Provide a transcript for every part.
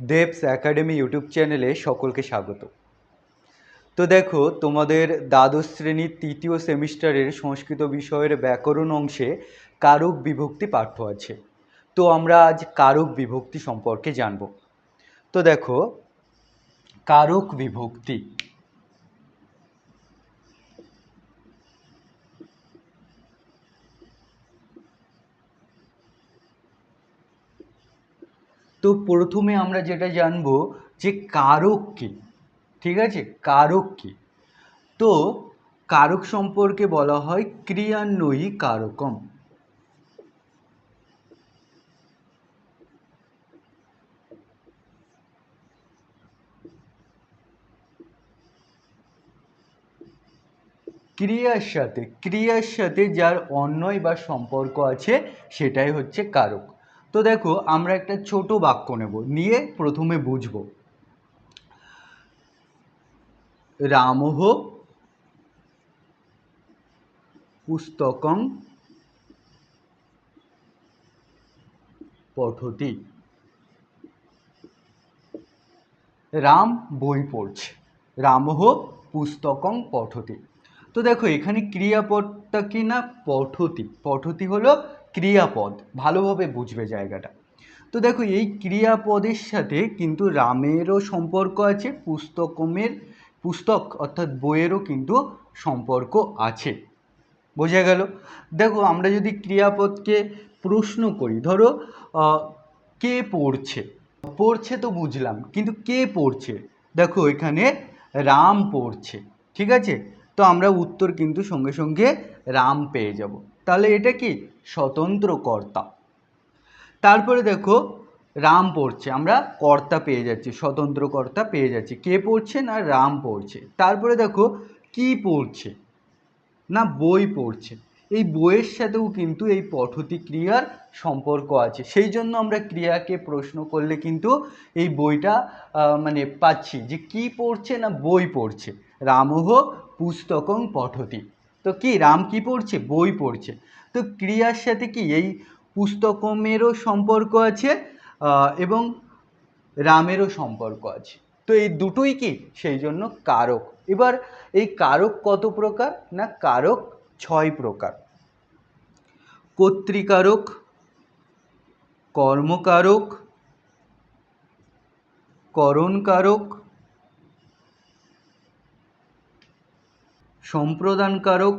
দেবস academy YouTube চ্যানেলে সকলকে স্বাগত। তো দেখো, তোমাদের দ্বাদশ শ্রেণির তৃতীয় সেমিস্টারের সংস্কৃত বিষয়ের ব্যাকরণ অংশে কারক বিভক্তি পাঠ্য আছে। তো আমরা আজ কারক বিভক্তি সম্পর্কে জানব। তো দেখো, কারক বিভক্তি তো প্রথমে আমরা যেটা জানব যে কারক কি? ঠিক আছে? কারক কি? তো কারক সম্পর্কে বলা হয় ক্রিয়ান্বয়ী কারকম। ক্রিয়ার সাথে ক্রিয়ার সাথে যার অন্যয় বা সম্পর্ক আছে সেটাই হচ্ছে কারক। তো দেখো, আমরা একটা ছোট বাক্য নেব, নিয়ে প্রথমে বুঝব। রামহ পুস্তকং পঠতি। রাম বই পড়ছে। রামহ পুস্তকং পঠতি। তো দেখো, এখানে ক্রিয়াপদটা কি না? পঠতি। পঠতি হলো ক্রিয়াপদ, ভালোভাবে বুঝবে জায়গাটা। তো দেখো, এই ক্রিয়াপদের সাথে কিন্তু রামেরও সম্পর্ক আছে, পুস্তকমের, পুস্তক অর্থাৎ বইয়েরও কিন্তু সম্পর্ক আছে। বোঝা গেল? দেখো, আমরা যদি ক্রিয়াপদকে প্রশ্ন করি, ধরো কে পড়ছে? পড়ছে তো বুঝলাম, কিন্তু কে পড়ছে? দেখো, এখানে রাম পড়ছে, ঠিক আছে? তো আমরা উত্তর কিন্তু সঙ্গে সঙ্গে রাম পেয়ে যাব। তাহলে এটা কি? স্বতন্ত্র কর্তা তারপরে দেখো, রাম পড়ছে, আমরা কর্তা পেয়ে যাচ্ছি স্বতন্ত্র কর্তা পেয়ে যাচ্ছি। কে পড়ছে না? রাম পড়ছে। তারপরে দেখো, কি পড়ছে? না, বই পড়ছে। এই বইয়ের সাথেও কিন্তু এই পঠতি ক্রিয়ার সম্পর্ক আছে। সেই জন্য আমরা ক্রিয়াকে প্রশ্ন করলে কিন্তু এই বইটা মানে পাচ্ছি যে কি পড়ছে না বই পড়ছে। রামহ পুস্তকং পঠতি। তো কি, রাম কি পড়ছে? বই পড়ছে। তো ক্রিয়ার সাথে কি এই পুস্তকমেরও সম্পর্ক আছে এবং রামেরও সম্পর্ক আছে? তো এই দুটোই কি সেই জন্য কারক? এবার এই কারক কত প্রকার না কারক ছয় প্রকার? কর্তৃকারক, কর্মকারক, করণকারক সম্প্রদানকারক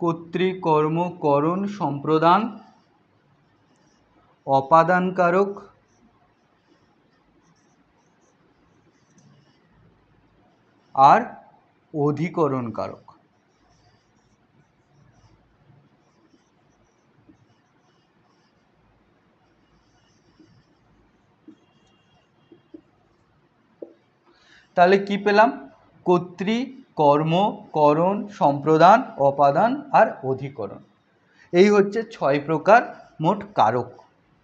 কর্তৃকর্মকরণ সম্প্রদান অপাদানকারক আর অধিকরণকারক। তাহলে কি পেলাম? কর্তৃ কর্ম, করণ, সম্প্রদান, অপাদান আর অধিকরণ। এই হচ্ছে ছয় প্রকার মোট কারক।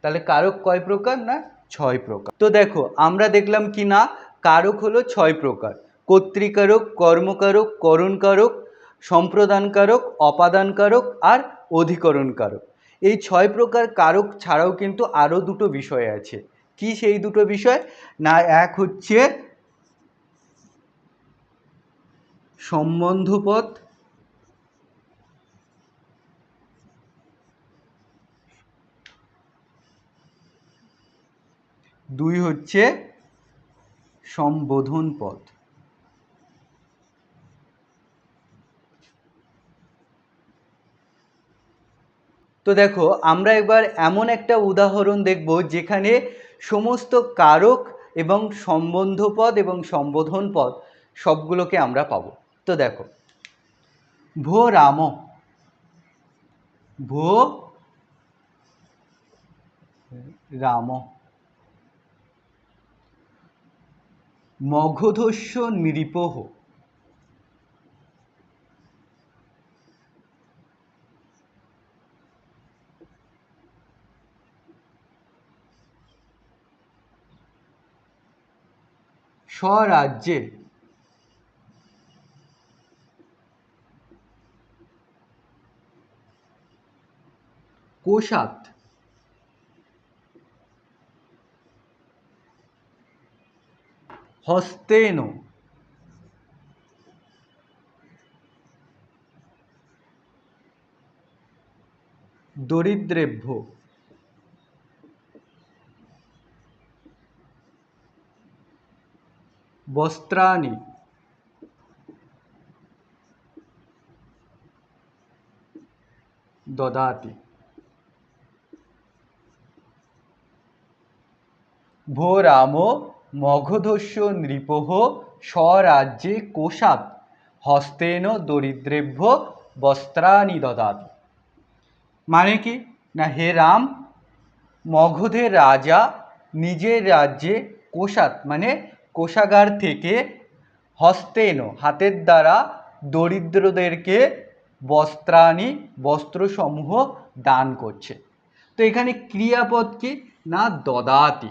তাহলে কারক কয় প্রকার না? ছয় প্রকার। তো দেখো, আমরা দেখলাম কি না? কারক হলো ছয় প্রকার। কর্তৃকারক কর্মকারক করণকারক সম্প্রদানকারক অপাদানকারক আর অধিকরণকারক এই ছয় প্রকার কারক ছাড়াও কিন্তু আরও দুটো বিষয় আছে। কি সেই দুটো বিষয়? না, এক হচ্ছে সম্বন্ধপদ দুই হচ্ছে সম্বোধন পদ তো দেখো, আমরা এবার এমন একটা উদাহরণ দেখব যেখানে সমস্ত কারক এবং সম্বন্ধ পদ এবং সম্বোধন পদ সবগুলোকে আমরা পাবো। তো দেখো। ভো রাম। ভো রাম। মগধস্য নৃপহ স্বরাজ্যে কোষাত হস্তেন দরিদ্রেভ্য বস্ত্রাণি দদাতি ভো রাম মগধস্য নৃপহ স্বরাজ্যে কোষাৎ, হস্তেন দরিদ্রেভ্য বস্ত্রাণি দদাত। মানে কি? না হে রাম মগধের রাজা নিজের রাজ্যে কোষাত মানে কোষাগার থেকে হস্তেন, হাতের দ্বারা দরিদ্রদেরকে বস্ত্রাণী, বস্ত্রসমূহ দান করছে। তো এখানে ক্রিয়াপদ কি? না দদাতি।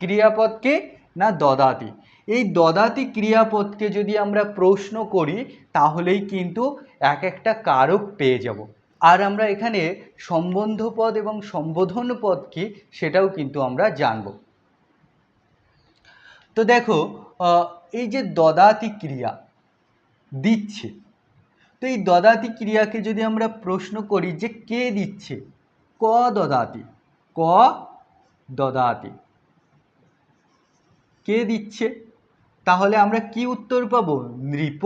ক্রিয়াপদ কি না দদাতি? এই দদাতি ক্রিয়াপদকে যদি আমরা প্রশ্ন করি, তাহলেই কিন্তু এক একটা কারক পেয়ে যাব। আর আমরা এখানে সম্বন্ধ পদ এবং সম্বোধন পদ কি সেটাও কিন্তু আমরা জানব। তো দেখো এই যে দদাতি ক্রিয়া দিচ্ছে, তো এই দদাতি ক্রিয়াকে যদি আমরা প্রশ্ন করি যে কে দিচ্ছে? ক দদাতি ক দদাতি। কে দিচ্ছে? তাহলে আমরা কি উত্তর পাবো? নৃপ।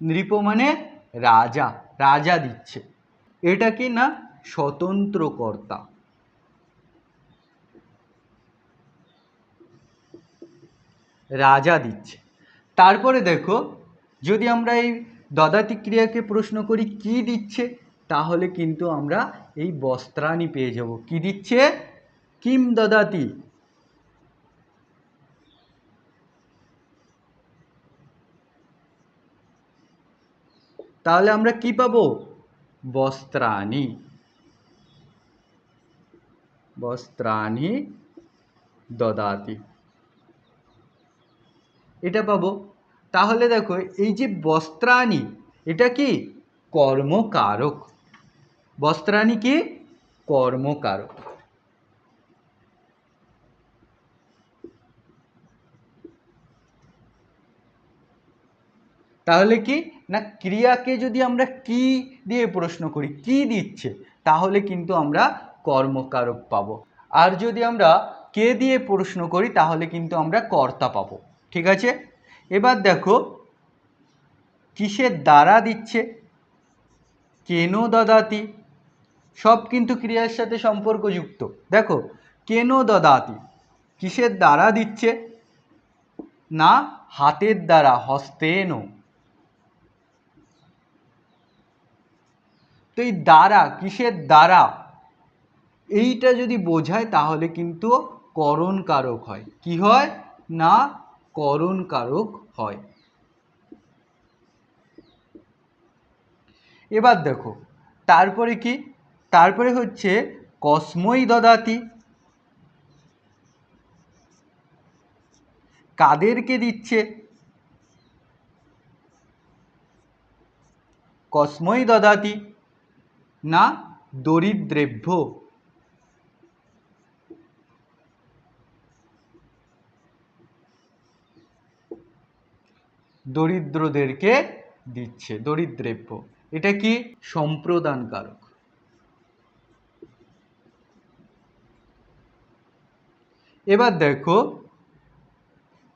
নৃপ মানে রাজা রাজা দিচ্ছে। এটা কি না? স্বতন্ত্র কর্তা রাজা দিচ্ছে। তারপরে দেখো, যদি আমরা এই দদাতি ক্রিয়াকে প্রশ্ন করি, কি দিচ্ছে? তাহলে কিন্তু আমরা এই বস্ত্রাণী পেয়ে যাব। কি দিচ্ছে? কিম দদাতি তাহলে আমরা কি পাবো? বস্ত্রাণী। বস্ত্রাণী দদাতি এটা পাবো। তাহলে দেখো, এই যে বস্ত্রাণী, এটা কি? কর্মকারক। বস্ত্রাণী কি? কর্মকারক। তাহলে কি? না, ক্রিয়াকে যদি আমরা কি দিয়ে প্রশ্ন করি, কি দিচ্ছে, তাহলে কিন্তু আমরা কর্মকারক পাবো। আর যদি আমরা কে দিয়ে প্রশ্ন করি, তাহলে কিন্তু আমরা কর্তা পাবো। ঠিক আছে? এবার দেখো, কিসের দ্বারা দিচ্ছে, কেন দদাতি? সব কিন্তু ক্রিয়ার সাথে সম্পর্কযুক্ত। দেখো, কেন দদাতি? কিসের দ্বারা দিচ্ছে? না, হাতের দ্বারা, হস্তেন। তো এই দ্বারা, কিসের দ্বারা? এইটা যদি বোঝায় তাহলে কিন্তু করণ কারক হয়। কি হয়? না করণ কারক হয়। এবার দেখো, তারপরে কি? তারপরে হচ্ছে কসমই দদাতি। কাদেরকে দিচ্ছে? কসমই দদাতি। না দরিদ্রেভ্য। দরিদ্রদেরকে দিচ্ছে, দরিদ্রেভ্য। এটা কি? সম্প্রদান কারক এবার দেখো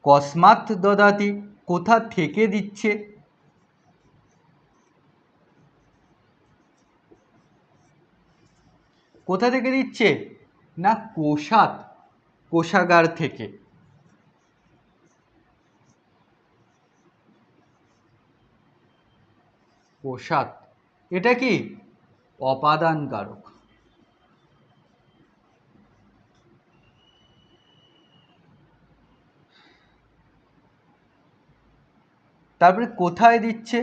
কসমাত দদাতি কোথা থেকে দিচ্ছে? কোথা থেকে দিচ্ছে? না, কোষাত, কোষাগার থেকে। কোষাত, এটা কি? অপাদান কারক তারপরে কোথায় দিচ্ছে?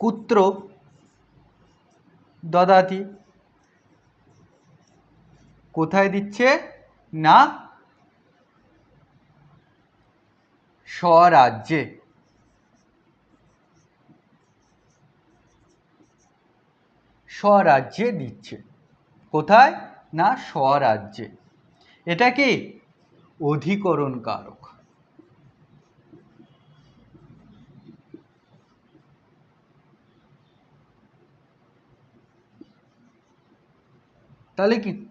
কুত্র, দদাতি। কোথায় দিচ্ছে? না, স্বরাজ্যে। স্বরাজ্যে দিচ্ছে। কোথায়? না, স্বরাজ্যে। এটা কি? অধিকরণ কারক তাহলে কি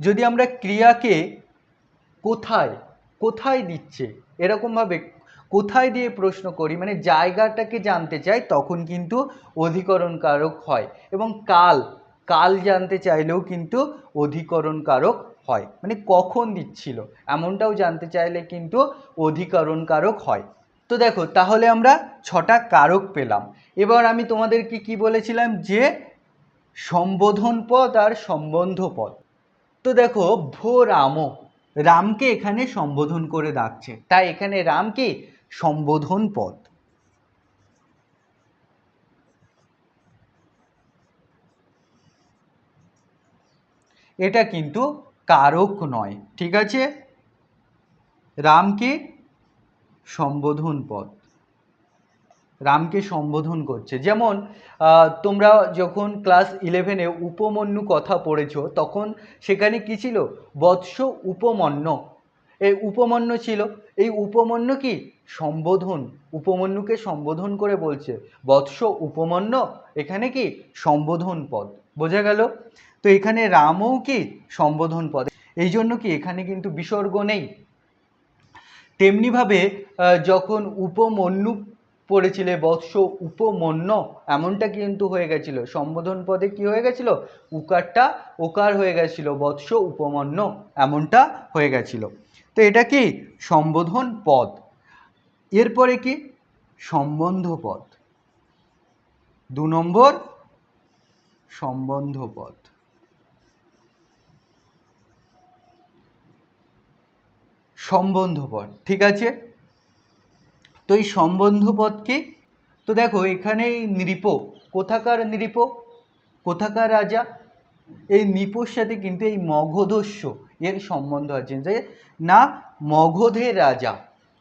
যদি আমরা ক্রিয়াকে কোথায় কোথায় দিচ্ছে, এরকমভাবে কোথায় দিয়ে প্রশ্ন করি মানে জায়গাটাকে জানতে চাই, তখন কিন্তু অধিকরণ কারক হয় এবং কাল কাল জানতে চাইলেও কিন্তু অধিকরণ কারক হয় মানে কখন দিচ্ছিল, এমনটাও জানতে চাইলে কিন্তু অধিকরণ কারক হয়। তো দেখো, তাহলে আমরা ছটা কারক পেলাম। এবার আমি তোমাদেরকে কি বলেছিলাম যে, সম্বোধন পদ আর সম্বন্ধ পদ তো দেখো, ভো রামও। রামকে এখানে সম্বোধন করে ডাকছে। তাই এখানে রামকে সম্বোধন পদ। এটা কিন্তু কারক নয়, ঠিক আছে? রামকে সম্বোধন পদ। রামকে সম্বোধন করছে। যেমন তোমরা যখন ক্লাস ইলেভেনে উপমন্যু কথা পড়েছো, তখন সেখানে কি ছিল? বৎস উপমন্য। এই উপমন্য ছিল। এই উপমন্য কি? সম্বোধন। উপমন্যুকে সম্বোধন করে বলছে, বৎস উপমন্য, এখানে কি? সম্বোধন পদ। বোঝা গেল? তো এখানে রামও কি? সম্বোধন পদ। এই জন্য কি এখানে কিন্তু বিসর্গ নেই? তেমনিভাবে যখন উপমন্যু পড়েছিলে, বৎস উপমন্য। এমনটা কিন্তু হয়ে গেছিল। সম্বোধন পদে কি হয়ে গেছিল? উকারটা ওকার হয়ে গেছিল, বৎস উপমন্য। এমনটা হয়ে গেছিল। তো এটা কি? সম্বোধন পদ। এরপরে কি? সম্বন্ধ পদ। দু নম্বর, সম্বন্ধ পদ। সম্বন্ধ পদ, ঠিক আছে? তো এই সম্বন্ধ পদ তো দেখো এখানে এই নৃপ, কোথাকার নৃপ? কোথাকার রাজা? এই নিপোর সাথে কিন্তু এই মগধস্য, এর সম্বন্ধ আছে। যে না, মগধের রাজা।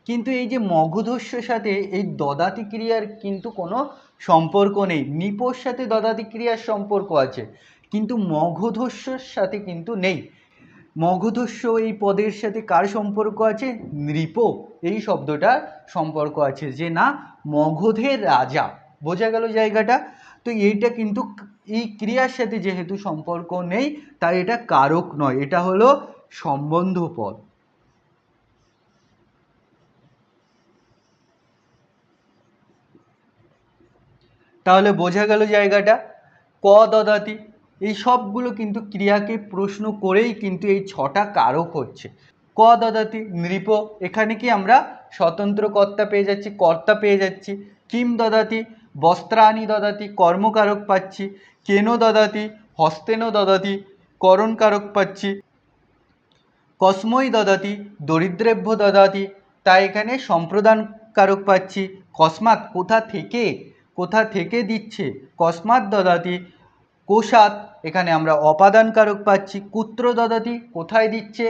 কিন্তু এই যে মগধস্যর সাথে এই দদাতি ক্রিয়ার কিন্তু কোনো সম্পর্ক নেই। নিপোর সাথে দদাতি ক্রিয়ার সম্পর্ক আছে, কিন্তু মগধস্যর সাথে কিন্তু নেই। মগধস্য এই পদের সাথে কার সম্পর্ক আছে? নৃপ, এই শব্দটার সম্পর্ক আছে যে না, মগধের রাজা। বোঝা গেল জায়গাটা? তো এইটা কিন্তু এই ক্রিয়ার সাথে যেহেতু সম্পর্ক নেই, তাই এটা কারক নয়, এটা হলো সম্বন্ধ পদ। তাহলে বোঝা গেল জায়গাটা। ক দদাতি এই সবগুলো কিন্তু ক্রিয়াকে প্রশ্ন করেই কিন্তু এই ছটা কারক হচ্ছে। ক দদাতি, নৃপ, এখানে কি আমরা স্বতন্ত্র কর্তা পেয়ে যাচ্ছি, কর্তা পেয়ে যাচ্ছি। কিম দদাতি, বস্ত্রাণি দদাতি, কর্মকারক পাচ্ছি। কেন দদাতি, হস্তেন দদাতি করণকারক পাচ্ছি। কসমই দদাতি, দরিদ্রেভ্য দদাতি, তাই এখানে সম্প্রদান কারক পাচ্ছি। কসমাৎ কোথা থেকে? কোথা থেকে দিচ্ছে? কসমাৎ দদাতি কোষাত এখানে আমরা অপাদান কারক পাচ্ছি কুত্র দদাতি কোথায় দিচ্ছে?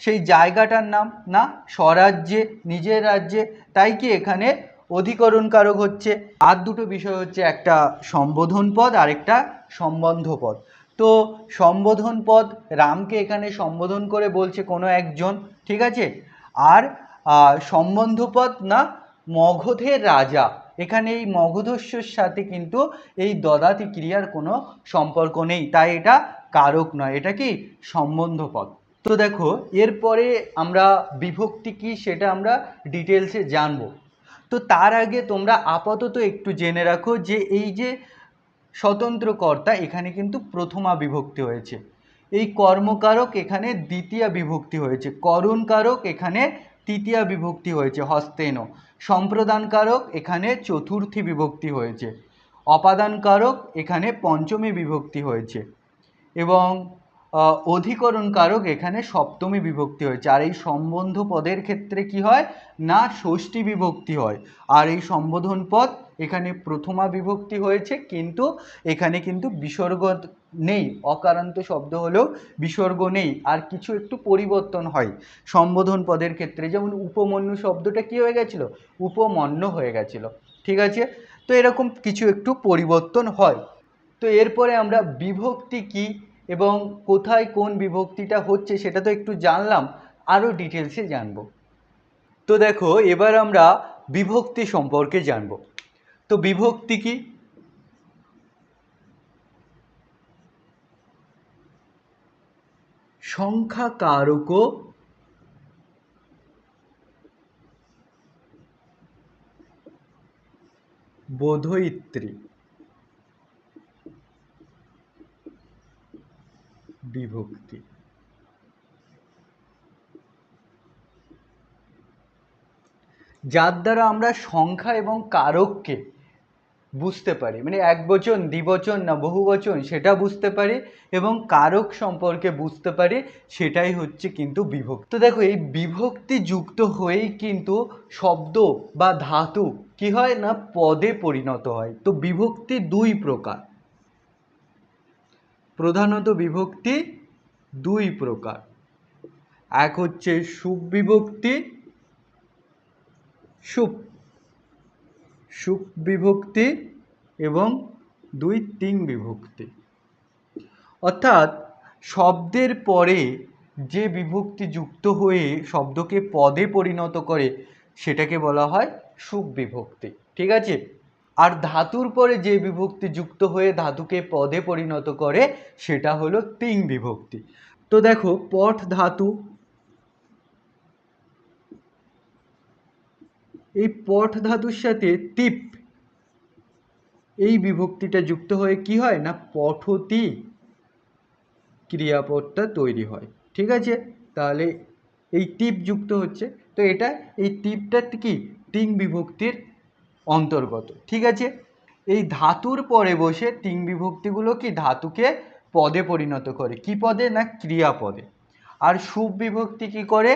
সেই জায়গাটার নাম না, স্বরাজ্যে, নিজের রাজ্যে, তাই কি এখানে অধিকরণ কারক হচ্ছে? আর দুটো বিষয় হচ্ছে একটা সম্বোধন পদ আর একটা সম্বন্ধ পদ। তো সম্বোধন পদ রামকে এখানে সম্বোধন করে বলছে কোনো একজন, ঠিক আছে? আর সম্বন্ধ পদ না, মগধের রাজা। এখানে এই মগধস্যর সাথে কিন্তু এই দদাতি ক্রিয়ার কোনো সম্পর্ক নেই। তাই এটা কারক নয়, এটা কি সম্বন্ধ পদ তো দেখো, এরপরে আমরা বিভক্তি কি সেটা আমরা ডিটেলসে জানব। তো তার আগে তোমরা আপাতত একটু জেনে রাখো যে এই যে স্বতন্ত্র কর্তা, এখানে কিন্তু প্রথমা বিভক্তি হয়েছে। এই কর্মকারক এখানে দ্বিতীয় বিভক্তি হয়েছে। করণকারক এখানে তৃতীয়া বিভক্তি হয়েছে, হস্তেন। সম্প্রদানকারক এখানে চতুর্থী বিভক্তি হয়েছে। অপাদানকারক এখানে পঞ্চমী বিভক্তি হয়েছে। এবং অধিকরণ কারক এখানে সপ্তমী বিভক্তি হয়েছে। আর এই সম্বন্ধ পদের ক্ষেত্রে কি হয়? না, ষষ্ঠী বিভক্তি হয়। আর এই সম্বোধন পদ এখানে প্রথমা বিভক্তি হয়েছে, কিন্তু এখানে কিন্তু বিসর্গ নেই অকারান্ত শব্দ হলেও বিসর্গ নেই, আর কিছু একটু পরিবর্তন হয়। সম্বোধন পদের ক্ষেত্রে যেমন উপমন্যু শব্দটা কি হয়ে গেছিল? উপমন্য হয়ে গেছিল, ঠিক আছে? তো এরকম কিছু একটু পরিবর্তন হয়। তো এরপরে আমরা বিভক্তি কি এবং কোথায় কোন বিভক্তিটা হচ্ছে সেটা তো একটু জানলাম, আরও ডিটেলসে জানব। তো দেখো, এবার আমরা বিভক্তি সম্পর্কে জানব। তো বিভক্তি কি? সংখ্যা কারক বোধয়িত্রী। বিভক্তি। যার দ্বারা আমরা সংখ্যা এবং কারককে বুঝতে পারি। মানে এক বচন দ্বিবচন না বহু বচন, সেটা বুঝতে পারি এবং কারক সম্পর্কে বুঝতে পারি, সেটাই হচ্ছে কিন্তু বিভক্তি। তো দেখো, এই বিভক্তি যুক্ত হয়েই কিন্তু শব্দ বা ধাতু কি হয় না, পদে পরিণত হয়। তো বিভক্তি দুই প্রকার। প্রধানত বিভক্তি দুই প্রকার। এক হচ্ছে সুবিভক্তি, সুপ সুপ বিভক্তি এবং দুই তিন বিভক্তি অর্থাৎ শব্দের পরে যে বিভক্তি যুক্ত হয়ে শব্দকে পদে পরিণত করে সেটাকে বলা হয় সুপ বিভক্তি ঠিক আছে? আর ধাতুর পরে যে বিভক্তি যুক্ত হয়ে ধাতুকে পদে পরিণত করে সেটা হলো তিন বিভক্তি তো দেখো পট ধাতু এই পট ধাতুর সাথে তিপ এই বিভক্তিটা যুক্ত হয়ে কি হয় না? পঠতি ক্রিয়াপদটা তৈরি হয়। ঠিক আছে? তাহলে এই টিপ যুক্ত হচ্ছে। তো এটা, এই টিপটা কি? তিন বিভক্তির অন্তর্গত। ঠিক আছে? এই ধাতুর পরে বসে তিন বিভক্তিগুলো কি ধাতুকে পদে পরিণত করে? কি পদে না ক্রিয়াপদে? আর সুবিভক্তি কি করে?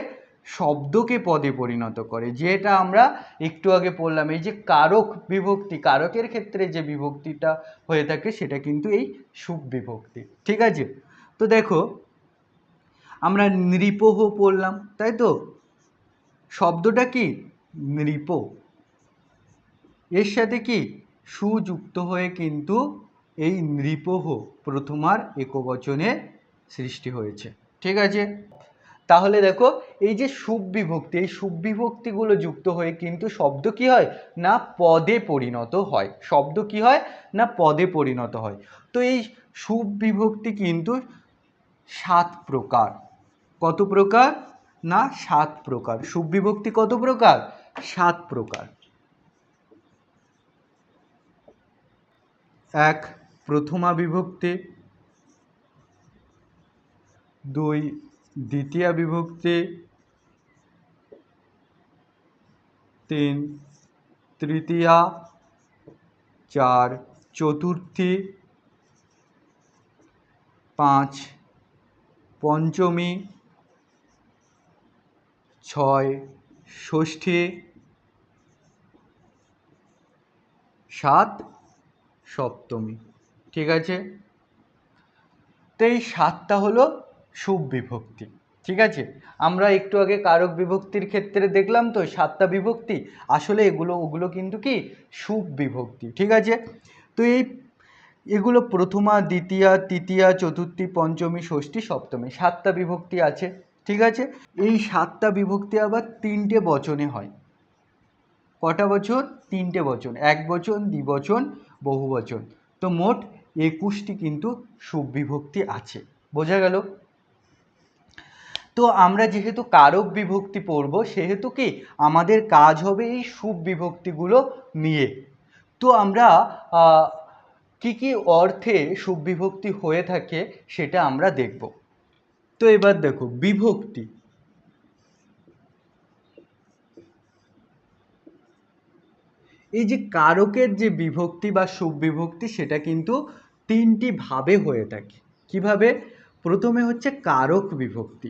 শব্দকে পদে পরিণত করে, যেটা আমরা একটু আগে পড়লাম, এই যে কারক বিভক্তি, কারকের ক্ষেত্রে যে বিভক্তিটা হয়ে থাকে, সেটা কিন্তু এই সুপ বিভক্তি, ঠিক আছে? তো দেখো, আমরা নৃপহ পড়লাম, তাই তো? শব্দটা কি? নৃপ। এর সাথে কি? সুযুক্ত হয়ে কিন্তু এই নৃপহ প্রথমার একবচনে সৃষ্টি হয়েছে, ঠিক আছে? তাহলে দেখো, এই যে সুবিভক্তি এই সুবিভক্তিগুলো যুক্ত হয়ে কিন্তু শব্দ কি হয়? না পদে পরিণত হয়। শব্দ কি হয়? না পদে পরিণত হয়। তো এই সুবিভক্তি কিন্তু সাত প্রকার। কত প্রকার? না, সাত প্রকার। সুবিভক্তি কত প্রকার? সাত প্রকার। এক প্রথমা বিভক্তি দুই দ্বিতীয়া বিভক্তি তিন, তৃতীয়া চার, চতুর্থী পাঁচ, পঞ্চমী ছয়, ষষ্ঠী সাত, সপ্তমী। ঠিক আছে? তো এই সাতটা হলো সুবিভক্তি। ঠিক আছে? আমরা একটু আগে কারক বিভক্তির ক্ষেত্রে দেখলাম তো, সাতটা বিভক্তি। আসলে এগুলো, ওগুলো কিন্তু কি? সুবিভক্তি। ঠিক আছে? তো এই, এগুলো প্রথমা, দ্বিতীয়া, তৃতীয়া, চতুর্থী, পঞ্চমী, ষষ্ঠী, সপ্তমী, সাতটা বিভক্তি আছে। ঠিক আছে? এই সাতটা বিভক্তি আবার তিনটে বচনে হয়। কটা বচন? তিনটে বচন। এক বচন দ্বিবচন বহু বচন। তো মোট একুশটি কিন্তু সুবিভক্তি আছে। বোঝা গেল? তো আমরা যেহেতু কারক বিভক্তি পড়ব, সেহেতু কি আমাদের কাজ হবে এই সুবিভক্তিগুলো নিয়ে। তো আমরা কি কি অর্থে সুবিভক্তি হয়ে থাকে সেটা আমরা দেখব। তো এবার দেখো, বিভক্তি। এই যে কারকের যে বিভক্তি বা সুবিভক্তি সেটা কিন্তু তিনটি ভাবে হয়ে থাকে। কীভাবে? প্রথমে হচ্ছে কারক বিভক্তি।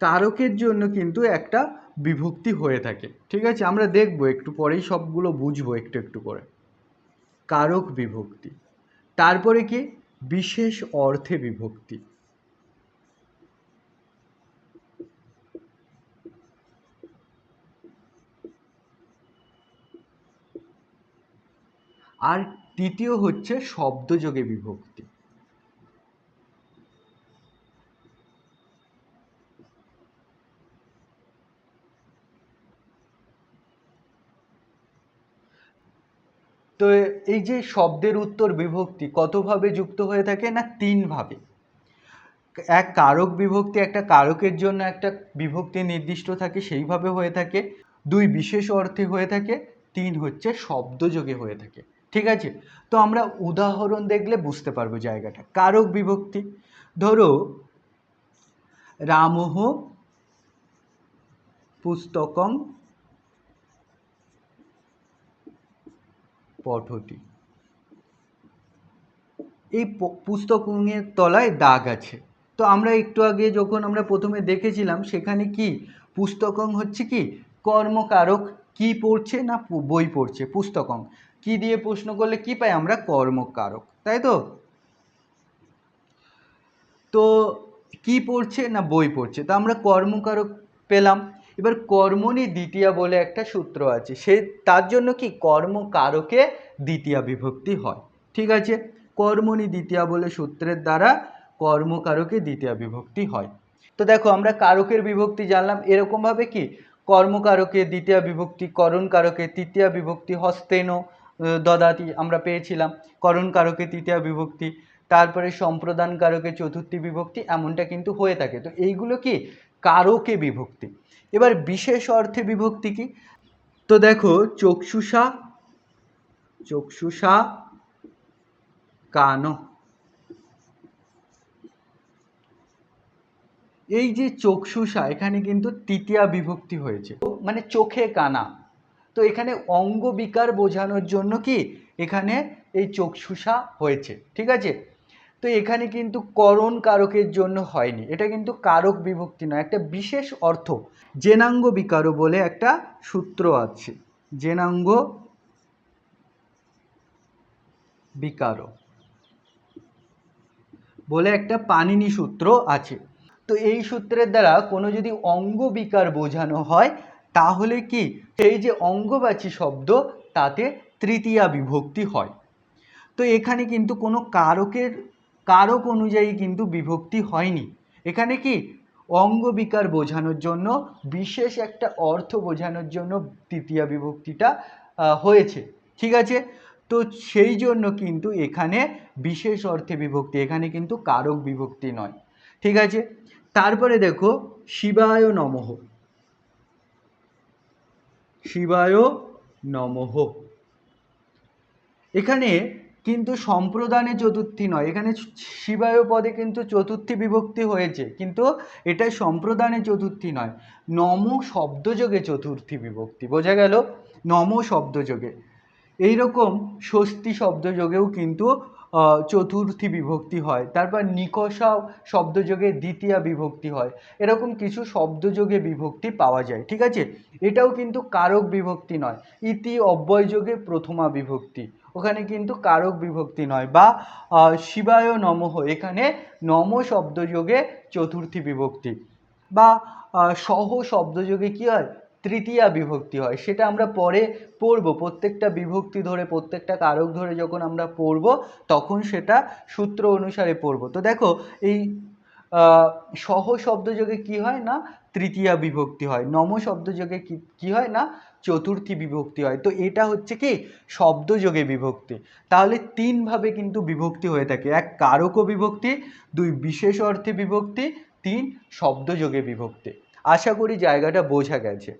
কারকের জন্য কিন্তু একটা বিভক্তি হয়ে থাকে। ঠিক আছে? আমরা দেখব, একটু পরেই সবগুলো বুঝব একটু একটু করে। কারক বিভক্তি। তারপরে কি? বিশেষ অর্থে বিভক্তি। আর তৃতীয় হচ্ছে শব্দযোগে বিভক্তি। তো এই যে শব্দের উত্তর বিভক্তি কতভাবে যুক্ত হয়ে থাকে না তিনভাবে? এক কারক বিভক্তি, একটা কারকের জন্য একটা বিভক্তি নির্দিষ্ট থাকে, সেইভাবে হয়ে থাকে। দুই বিশেষ অর্থে হয়ে থাকে, তিন হচ্ছে শব্দযোগে হয়ে থাকে। ঠিক আছে? তো আমরা উদাহরণ দেখলে বুঝতে পারব জায়গাটা। কারক বিভক্তি, ধরো রামহ পুস্তকং পঠতি এই পুস্তকের তলায় দাগ আছে। তো আমরা একটু আগে যখন আমরা প্রথমে দেখেছিলাম, সেখানে কি পুস্তকং হচ্ছে কি, কর্মকারক কি পড়ছে না বই পড়ছে, পুস্তকং কি দিয়ে প্রশ্ন করলে কি পাই আমরা? কর্মকারক, তাই তো? তো কি পড়ছে না বই পড়ছে? তো আমরা কর্মকারক পেলাম। এবার কর্মণি দ্বিতীয়া বলে একটা সূত্র আছে, সে তার জন্য কি কর্মকারকে দ্বিতীয়া বিভক্তি হয়? ঠিক আছে, কর্মণি দ্বিতীয়া বলে সূত্রের দ্বারা কর্মকারকে দ্বিতীয় বিভক্তি হয়। তো দেখো, আমরা কারকের বিভক্তি জানলাম, এরকমভাবে কি? কর্মকারকে দ্বিতীয় বিভক্তি করণ কারকে তৃতীয় বিভক্তি, হস্তেন দদাতি আমরা পেয়েছিলাম করণ কারকে তৃতীয় বিভক্তি, তারপরে সম্প্রদান কারকে চতুর্থী বিভক্তি, এমনটা কিন্তু হয়ে থাকে। তো এইগুলো কি? কারকে বিভক্তি। এবার বিশেষ অর্থে বিভক্তি কি? তো দেখো, চক্ষুষা চক্ষুষা কানো। এই যে চক্ষুষা, এখানে কিন্তু তৃতীয়া বিভক্তি হয়েছে। মানে চোখে কানা। তো এখানে অঙ্গ বিকার বোঝানোর জন্য কি? এখানে এই চক্ষুষা হয়েছে। ঠিক আছে? তো এখানে কিন্তু করণ কারকের জন্য হয়নি। এটা কিন্তু কারক বিভক্তি নয়, একটা বিশেষ অর্থ। জেনাঙ্গ বিকারও বলে একটা সূত্র আছে। জেনাঙ্গ বিকারও বলে একটা পানিনি সূত্র আছে। তো এই সূত্রের দ্বারা কোনো যদি অঙ্গ বিকার বোঝানো হয়, তাহলে কি সেই যে অঙ্গবাচী শব্দ, তাতে তৃতীয়া বিভক্তি হয়। তো এখানে কিন্তু কোনো কারকের কারক অনুযায়ী কিন্তু বিভক্তি হয়নি। এখানে কি? অঙ্গ বিকার বোঝানোর জন্য, বিশেষ একটা অর্থ বোঝানোর জন্য তৃতীয়া বিভক্তিটা হয়েছে। ঠিক আছে? তো সেই জন্য কিন্তু এখানে বিশেষ অর্থে বিভক্তি, এখানে কিন্তু কারক বিভক্তি নয়। ঠিক আছে? তারপরে দেখো, শিবায় নমঃ। শিবায় নমঃ। এখানে কিন্তু সম্প্রদানে চতুর্থী নয়। এখানে শিবায় পদে কিন্তু চতুর্থী বিভক্তি হয়েছে। কিন্তু এটা সম্প্রদানে চতুর্থী নয়। নম শব্দযোগে চতুর্থী বিভক্তি। বোঝা গেল? নম শব্দযোগে। এইরকম ষষ্ঠী শব্দযোগেও কিন্তু চতুর্থী বিভক্তি হয়। তারপর নিকষাও শব্দযোগে দ্বিতীয়া বিভক্তি হয়। এরকম কিছু শব্দযোগে বিভক্তি পাওয়া যায়। ঠিক আছে? এটাও কিন্তু কারক বিভক্তি নয়। ইতি অব্যয়যোগে প্রথমা বিভক্তি। ওখানে কিন্তু কারক বিভক্তি নয় বা শিবায় নমঃ, এখানে নম শব্দযোগে চতুর্থী বিভক্তি বা সহ শব্দযোগে কী হয়? তৃতীয়া বিভক্তি হয়। সেটা আমরা পরে পড়ব। প্রত্যেকটা বিভক্তি ধরে, প্রত্যেকটা কারক ধরে যখন আমরা পড়ব, তখন সেটা সূত্র অনুসারে পড়ব। তো দেখো, এই সহ শব্দযোগে কি হয় না? তৃতীয়া বিভক্তি হয়। নম শব্দযোগে কি কি হয় না? চতুর্থী বিভক্তি হয়। তো এটা হচ্ছে কি? শব্দযোগে বিভক্তি। তাহলে তিনভাবে কিন্তু বিভক্তি হয়ে থাকে। এক কারক বিভক্তি, দুই বিশেষ অর্থে বিভক্তি, তিন শব্দযোগে বিভক্তি। আশা করি জায়গাটা বোঝা গেছে।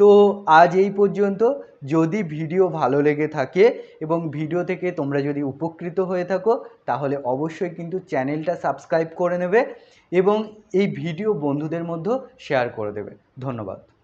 তো আজ এই পর্যন্ত। যদি ভিডিও ভালো লেগে থাকে এবং ভিডিও থেকে তোমরা যদি উপকৃত হয়ে থাকো, তাহলে অবশ্যই কিন্তু চ্যানেলটা সাবস্ক্রাইব করে নেবে এবং এই ভিডিও বন্ধুদের মধ্যে শেয়ার করে দেবে। ধন্যবাদ।